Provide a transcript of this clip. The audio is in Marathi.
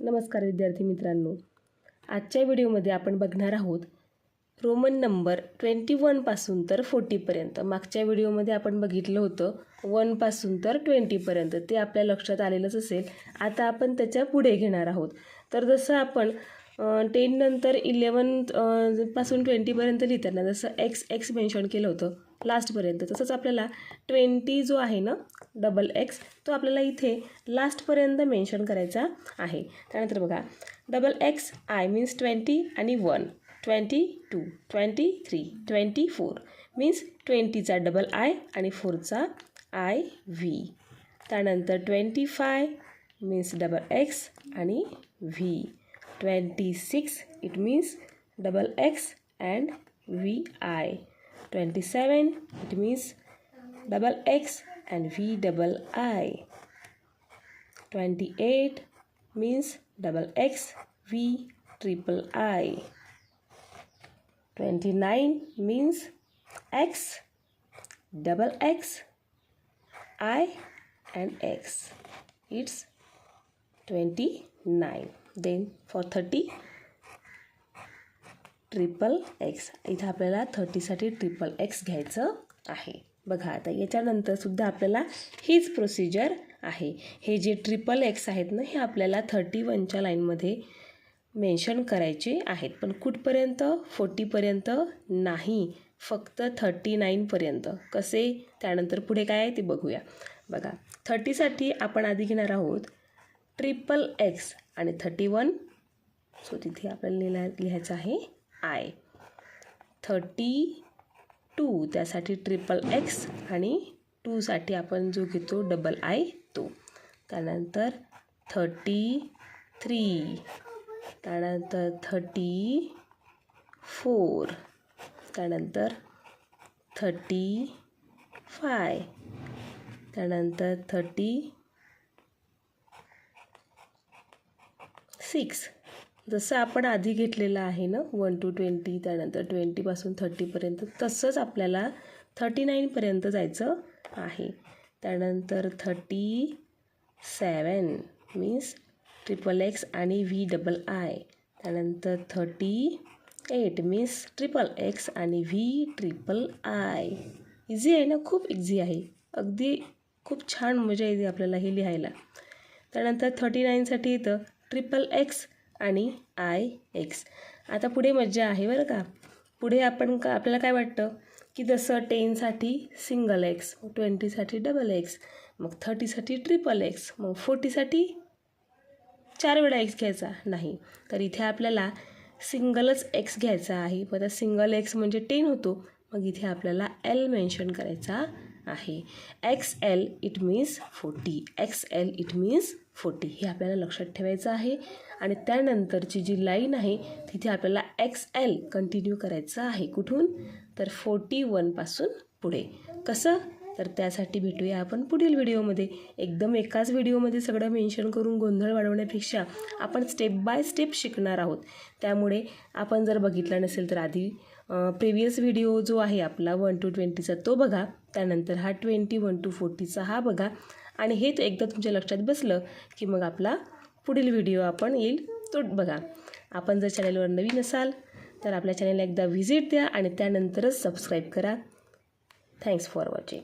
नमस्कार विद्यार्थी मित्रांनो. आजच्या व्हिडिओमध्ये आपण बघणार आहोत रोमन नंबर ट्वेंटी वनपासून तर फोर्टीपर्यंत मागच्या व्हिडिओमध्ये आपण बघितलं होतं वनपासून तर ट्वेंटीपर्यंत ते आपल्या लक्षात आलेलंच असेल. आता आपण त्याच्या पुढे घेणार आहोत. तर जसं आपण टेननंतर इलेवनपासून इलेवनपासून ट्वेंटीपर्यंत लिहिताना जसं एक्स एक्स मेन्शन केलं होतं लास्टपर्यंत तसंच आपल्याला ट्वेंटी जो आहे ना डबल एक्स तो आपल्याला इथे लास्टपर्यंत मेन्शन करायचा आहे. त्यानंतर बघा double X I means twenty आणि one twenty two twenty three twenty four means ट्वेंटीचा double I आणि फोरचा आय व्ही त्यानंतर twenty five means double X आणि V 26 it means double x and vi 27 it means double x and v double i. 28 means double x v triple i. 29 means x double x i and x. It's 29 then for thirty. Triple X. इथं आपल्याला थर्टीसाठी ट्रिपल एक्स घ्यायचं आहे. बघा आता याच्यानंतर सुद्धा आपल्याला हीच प्रोसिजर आहे. हे जे ट्रिपल एक्स आहेत ना हे आपल्याला थर्टी वनच्या लाईनमध्ये मेन्शन करायचे आहेत. पण कुठपर्यंत? फोर्टीपर्यंत नाही. फक्त थर्टी नाईनपर्यंत कसे? त्यानंतर पुढे काय आहे ते बघूया. बघा थर्टीसाठी आपण आधी घेणार आहोत ट्रिपल एक्स आणि थर्टी वन. सो तिथे आपल्याला लिहाय लिहायचं आहे आय. थर्टी टू त्यासाठी ट्रिपल एक्स आणि टूसाठी आपण जो घेतो डबल आय तो. त्यानंतर थर्टी थ्री. त्यानंतर थर्टी फोर. त्यानंतर थर्टी फाय. त्यानंतर थर्टी सिक्स जसं आपण आधी घेतलेलं आहे ना वन टू ट्वेंटी त्यानंतर ट्वेंटीपासून थर्टीपर्यंत तसंच आपल्याला थर्टी नाईनपर्यंत जायचं आहे. त्यानंतर thirty seven means triple X आणि व्ही डबल आय त्यानंतर thirty eight means triple X आणि व्ही ट्रिपल आय इझी आहे ना? खूप इझी आहे. अगदी खूप छान मजा येते आपल्याला हे लिहायला. त्यानंतर थर्टी नाईनसाठी येतं ट्रिपल एक्स आणि आय एक्स. आता पुढे मज्जा आहे बरं का. पुढे आपण का आपल्याला काय वाटतं? की जसं टेनसाठी सिंगल एक्स ट्वेंटीसाठी डबल एक्स मग थर्टीसाठी ट्रिपल एक्स मग फोर्टीसाठी चार वेळा एक्स घ्यायचा नाही. तर इथे आपल्याला सिंगलच एक्स घ्यायचा आहे. मग आता सिंगल एक्स म्हणजे टेन होतो. मग इथे आपल्याला एल मेन्शन करायचा आहे. X L it means forty X L it means forty हे आपल्याला लक्षात ठेवायचं आहे. आणि त्यानंतरची जी लाईन आहे तिथे आपल्याला एक्स एल कंटिन्यू करायचं आहे. कुठून? तर फोर्टी वनपासून पुढे. कसं? तर त्यासाठी भेटूया आपण पुढील व्हिडिओमध्ये. एकदम एकाच व्हिडिओमध्ये सगळं मेन्शन करून गोंधळ वाढवण्यापेक्षा आपण स्टेप बाय स्टेप शिकणार आहोत. त्यामुळे आपण जर बघितला नसेल तर आधी प्रिवियस व्हिडिओ जो आहे आपला वन टू ट्वेंटीचा तो बघा. त्यानंतर हा ट्वेंटी वन टू फोर्टीचा हा बघा. आणि हे एकदा तुमच्या लक्षात बसलं की मग आपला पुढील व्हिडिओ आपण येईल तो बघा. आपण जर चॅनलवर नवीन असाल तर आपल्या चॅनलला एकदा व्हिजिट द्या आणि त्यानंतरच सबस्क्राईब करा. Thanks for watching